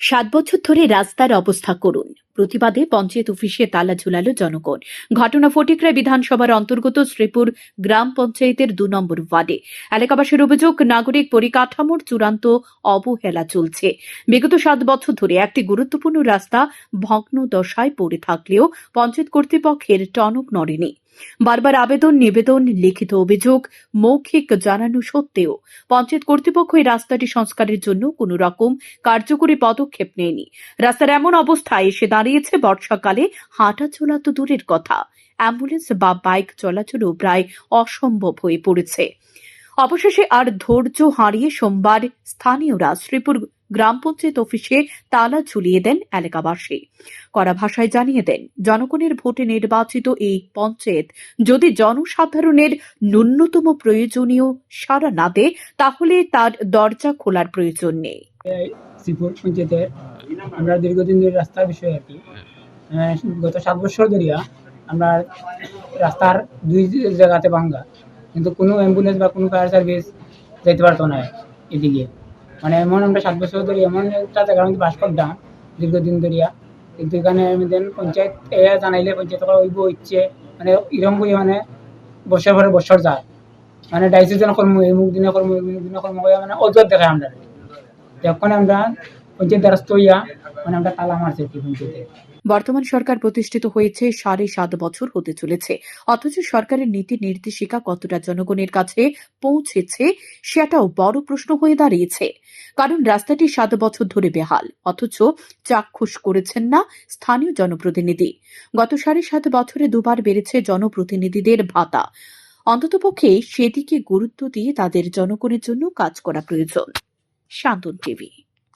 সাত বছর ধরে রাস্তার অবস্থা করুন। প্রতিবাদে পঞ্চায়েত অফিসে তালা ঝুলালো জনগণ। ঘটনা ফটিকরায় বিধানসভার অন্তর্গত শ্রীপুর গ্রাম পঞ্চায়েতের দু নম্বর ওয়ার্ডে। এলাকাবাসীর অভিযোগ, নাগরিক পরিকাঠামোর চূড়ান্ত অবহেলা চলছে। বিগত সাত বছর ধরে একটি গুরুত্বপূর্ণ রাস্তা ভগ্ন দশায় পড়ে থাকলেও পঞ্চায়েত কর্তৃপক্ষের টনক নড়েনি। বারবার আবেদন, নিবেদন, লিখিত অভিযোগ, মৌখিক জানানো সত্ত্বেও পঞ্চায়েত কর্তৃপক্ষ এই রাস্তাটি সংস্কারের জন্য কোনো রকম কার্যকরী পদক্ষেপ নেয়নি। রাস্তার এমন অবস্থায় এসে দাঁড়িয়েছে বর্ষাকালে হাঁটা চলা তো দূরের কথা। অ্যাম্বুলেন্স বা বাইক চলাচলও প্রায় অসম্ভব হয়ে পড়েছে। অবশেষে আর ধৈর্য হারিয়ে সোমবার স্থানীয়রা শ্রীপুর গ্রাম পঞ্চায়েত অফিসে তালা ঝুলিয়ে দেন এলাকাবাসী। কড়া ভাষায় জানিয়ে দেন, জনগণের ভোটে নির্বাচিত এই পঞ্চায়েত যদি জনসাধারণের ন্যূনতম প্রয়োজনীয় সাড়া না দেয়, তাহলে তার দরজা খোলার প্রয়োজন নেই। আমরা দীর্ঘদিন ধরে রাস্তার বিষয়ে আর কি গত সাত বছর ধরিয়া আমরা রাস্তার দুই জায়গাতে ভাঙ্গা। কিন্তু কোনো অ্যাম্বুলেন্স বা কোনো ফায়ার সার্ভিস যেতে পারতো না এদিকে। মানে এমন আমরা সাত বছর ধরে এমন একটা মধ্যে বাস করতাম দীর্ঘদিন ধরিয়া। কিন্তু এখানে আমাদের পঞ্চায়েত, এ জানাইলে পঞ্চায়েত ওইব ইচ্ছে মানে ইরম করে মানে বছর পরে বছর যায়। মানে ডাইসিজন কর্ম মুখ দিনে কর্ম মুখ দিনে কর্ম করে মানে অজর দেখায় আমরা। যখন আমরা মানে বর্তমান সরকার প্রতিষ্ঠিত হয়েছে সাড়ে সাত বছর হতে চলেছে। অথচ সরকারের নীতি নির্দেশিকা কতটা জনগণের কাছে পৌঁছেছে, সেটাও বড় প্রশ্ন হয়ে দাঁড়িয়েছে। কারণ রাস্তাটি সাত বছর ধরে বেহাল, অথচ চাক্ষুষ করেছেন না স্থানীয় জনপ্রতিনিধি। গত সাড়ে সাত বছরে দুবার বেড়েছে জনপ্রতিনিধিদের ভাতা। অন্ততপক্ষে সেদিকে গুরুত্ব দিয়ে তাদের জনগণের জন্য কাজ করা প্রয়োজন। শান্তন টিভি।